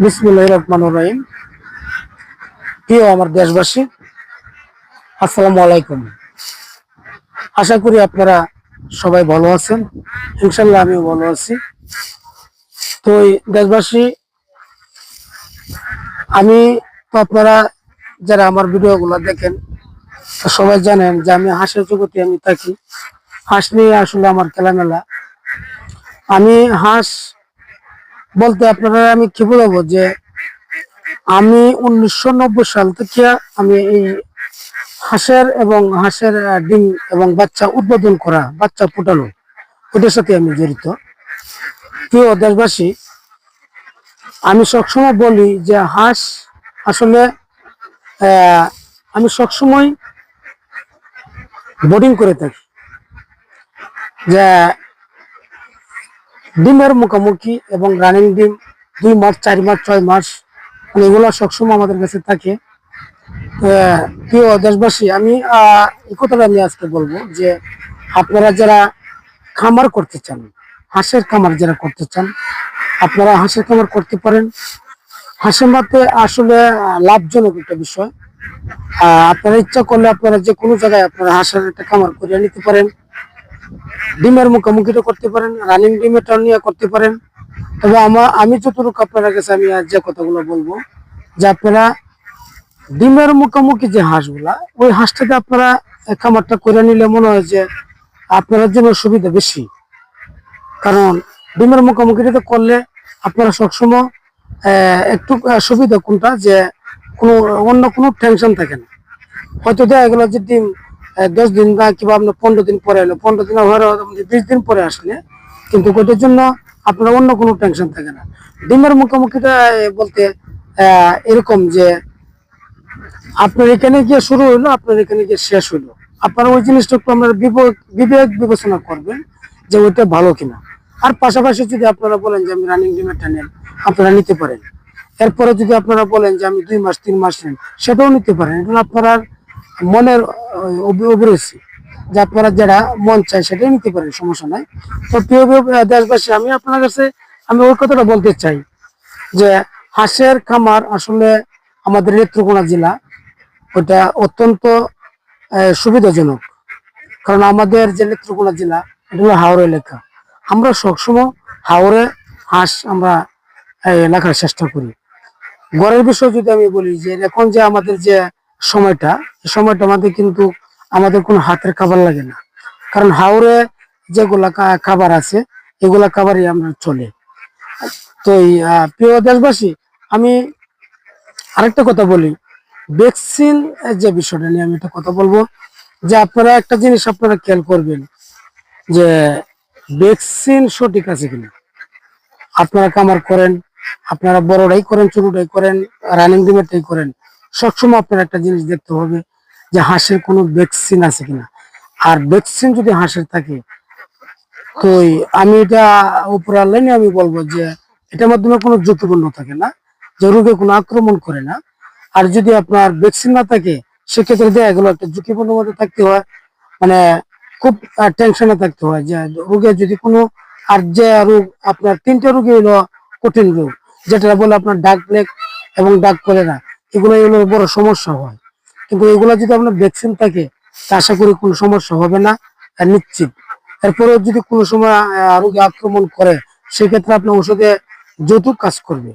বিসমুল্লাহ আমার দেশবাসী, আসসালামু আলাইকুম। আশা করি আপনারা সবাই ভালো আছেন। ইনশাল্লাহ আমিও ভালো আছি। তো দেশবাসী, আমি তো আপনারা যারা আমার ভিডিওগুলো দেখেন সবাই জানেন যে আমি হাঁসের জগতে আমি থাকি। হাঁস নিয়ে আসলে আমার খেলামেলা। আমি হাঁস বলতে আপনারা, আমি কি বলব যে আমি উনিশশো নব্বই সাল থেকে আমি এই হাঁসের এবং হাঁসের ডিম এবং বাচ্চা উৎপাদন করা, বাচ্চা ফুটানো, ওদের সাথে আমি জড়িত। প্রিয় দেশবাসী, আমি সবসময় বলি যে হাঁস আসলে আমি সবসময় বোর্ডিং করে থাকি। যে ডিমের মুখোমুখি এবং রানিং ডিম দুই মাস, চার মাস, ছয় মাস মানে এগুলো সবসময় আমাদের কাছে থাকে। প্রিয় দেশবাসী, আমি এই কথাটা আমি আজকে বলব যে আপনারা যারা খামার করতে চান, হাঁসের খামার যারা করতে চান, আপনারা হাঁসের খামার করতে পারেন। হাঁসের মাতে আসলে লাভজনক একটা বিষয়। আপনারা ইচ্ছা করলে আপনারা যে কোনো জায়গায় আপনারা হাঁসের একটা খামার করিয়ে নিতে পারেন। ডিমের মুখোমুখিটা করতে পারেন রানিং ডিমের নিয়ে করতে পারেন। তবে আমার আমি যতটুকু আপনার কাছে আমি আজ যে কথাগুলো বলব, যে আপনারা ডিমের মুখোমুখি যে হাঁসগুলা, ওই হাঁসটাতে আপনারা খামারটা করে নিলে মনে হয় যে আপনার জন্য সুবিধা বেশি। কারণ ডিমের মুখোমুখিটাতে করলে আপনারা সবসময় একটু সুবিধা কোনটা? যে কোনো, অন্য কোনো টেনশন থাকে না। হয়তো দেখা গেলো যে ডিম দশ দিন বা কিংবা আপনার পনেরো দিন পরে এলো। পনেরো দিন হওয়ার বিশ দিন পরে আসলে, কিন্তু ওটার জন্য আপনার অন্য কোনো টেনশন থাকে না। ডিমের মুখোমুখিটা বলতে এরকম যে আপনার এখানে গিয়ে শুরু হইল আপনার এখানে গিয়ে শেষ হইল আপনারা ওই জিনিসটা একটু আপনারা বিবেক বিবেচনা করবেন যে ওইটা ভালো কিনা। আর পাশাপাশি যদি আপনারা বলেন যে আমি রানিং ডিমেরটা নেন, আপনারা নিতে পারেন। এরপরে যদি আপনারা বলেন যে আমি দুই মাস, তিন মাস নেন, সেটাও নিতে পারেন। এটা আপনার মনের অভিরুচি। যে আপনারা যারা মন চায় সেটাই নিতে পারেন সমস্যা নাই। তো প্রিয় দেশবাসী, আমি আপনার কাছে, আমি ওই কথাটা বলতে চাই যে হাঁসের খামার আসলে আমাদের নেত্রকোনা জেলা, ওটা অত্যন্ত সুবিধাজনক। কারণ আমাদের যে নেত্রকোনা জেলা, এটা হলো হাওড়া এলাকা। আমরা সবসময় হাওড়ে হাঁস আমরা রাখার চেষ্টা করি। গড়ের বিষয় যদি আমি বলি যে, এখন যে আমাদের যে সময়টা সময়টা আমাদের কিন্তু আমাদের কোনো হাতের খাবার লাগে না। কারণ হাওড়ে যেগুলা খাবার আছে, এগুলা খাবারই আমরা চলে। তো প্রিয় দেশবাসী, আমি আরেকটা কথা বলি। ভ্যাকসিন যে বিষয়টা নিয়ে আমি একটা কথা বলব, যে আপনারা একটা জিনিস আপনারা খেয়াল করবেন, যে ভ্যাকসিন সঠিক আছে কিনা। আপনারা কামার করেন, আপনারা বড়টাই করেন ছোটটাই করেন, রানিং ডিমেরটাই করেন। সবসময় আপনার একটা জিনিস দেখতে হবে যে হাঁসের কোনো ভ্যাকসিন আছে কিনা। আর ভ্যাকসিন যদি হাঁসের থাকে, তো আমি এটা উপর লাইনে আমি বলব যে এটার মাধ্যমে কোনো ঝুঁকিপূর্ণ থাকে না, যে রোগে কোনো আক্রমণ করে না। আর যদি আপনার ভ্যাকসিন না থাকে, সেক্ষেত্রে দেখা গেলো একটা ঝুঁকিপূর্ণ মধ্যে থাকতে হয়। মানে খুব টেনশনে থাকতে হয় যে রোগে যদি কোনো, আর যে রোগ আপনার তিনটে রোগই হলো কঠিন রোগ, যেটা বলে আপনার ডাক প্লেগ এবং ডাক কলেরা। এগুলো হলো বড় সমস্যা হয়। কিন্তু এগুলো যদি আপনার ভ্যাকসিন থাকে আশা করি কোনো সমস্যা হবে না নিশ্চিত। এরপরেও যদি কোনো সময় আহ, রোগে আক্রমণ করে সেক্ষেত্রে আপনার ওষুধে যৌতুক কাজ করবে।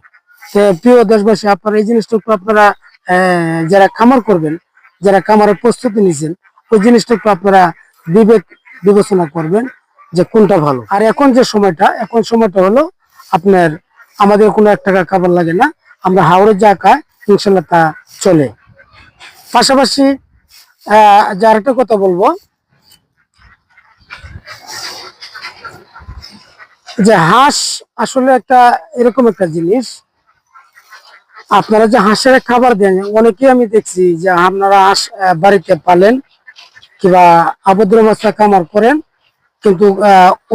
প্রিয় দেশবাসী আপনারা এই জিনিসটা একটু আপনারা যারা খামার করবেন যারা খামারের প্রস্তুতি নিছেন ওই জিনিসটা একটু আপনারা বিবেক বিবেচনা করবেন যে কোনটা ভালো। আর এখন যে সময়টা এখন সময়টা হলো আপনার আমাদের কোনো এক টাকা খাবার লাগে না। আমরা হাওড়ে যা খাই ইনশাল্লাহ তা চলে। পাশাপাশি যার একটা কথা বলব। যে হাঁস আসলে একটা এরকম একটা জিনিস। আপনারা যে হাঁসের খাবার দেন অনেকে আমি দেখছি যে আপনারা হাঁস বাড়িতে পালেন কিংবা আবদ্র মাছা কামার করেন, কিন্তু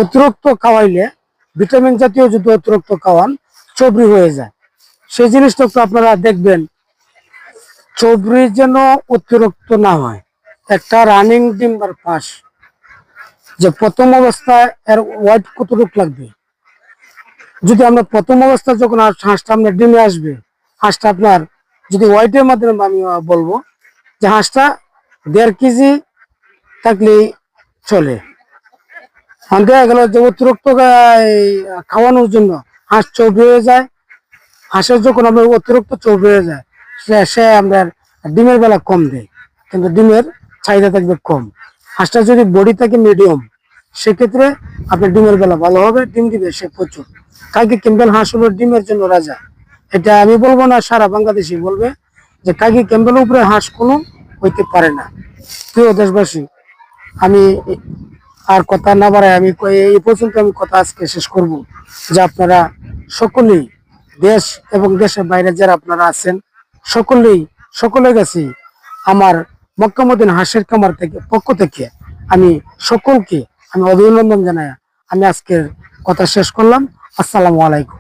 অতিরিক্ত খাওয়াইলে ভিটামিন জাতীয় যদি অতিরিক্ত খাওয়ান চবরি হয়ে যায়। সেই জিনিসটা তো আপনারা দেখবেন চবরি যেন অতিরিক্ত না হয়। একটা রানিং ডিম্বার পাস, যে প্রথম অবস্থায় এর ওয়েট কতটুকু লাগবে? যদি আমরা প্রথম অবস্থা যখন হাঁসটা আপনার ডিমে আসবে, হাঁসটা আপনার যদি ওয়াইটের মাধ্যমে আমি বলব, যে হাঁসটা দেড় কেজি থাকলেই চলে। দেখা গেল যে অতিরিক্ত খাওয়ানোর জন্য হাঁস চৌবে হয়ে যায় হাঁসের যখন আমরা অতিরিক্ত চোখ হয়ে যায়, সে আমরা ডিমের বেলা কম দেয়, কিন্তু ডিমের চাহিদা থাকবে কম। হাঁসটা যদি বডি থাকে মিডিয়াম সেক্ষেত্রে আপনার ডিমের বেলা ভালো হবে, ডিম দিবে সে প্রচুর। কাকি ক্যাম্বেল হাঁস হলো ডিমের জন্য রাজা। এটা আমি বলব না, সারা বাংলাদেশি বলবে যে কাকি ক্যাম্বেল উপরে হাঁস কোনো হইতে পারে না। প্রিয় দেশবাসী, আমি আর কথা না বাড়াই আমি এই পর্যন্ত আমি কথা আজকে শেষ করব, যে আপনারা সকলেই দেশ এবং দেশের বাইরে যারা আপনারা আছেন, সকলেই সকলে গেছি আমার মক্কামুদ্দিন হাসের কামার থেকে, পক্ষ থেকে আমি সকলকে আমি অভিনন্দন জানাই। আমি আজকের কথা শেষ করলাম। আসসালামু আলাইকুম।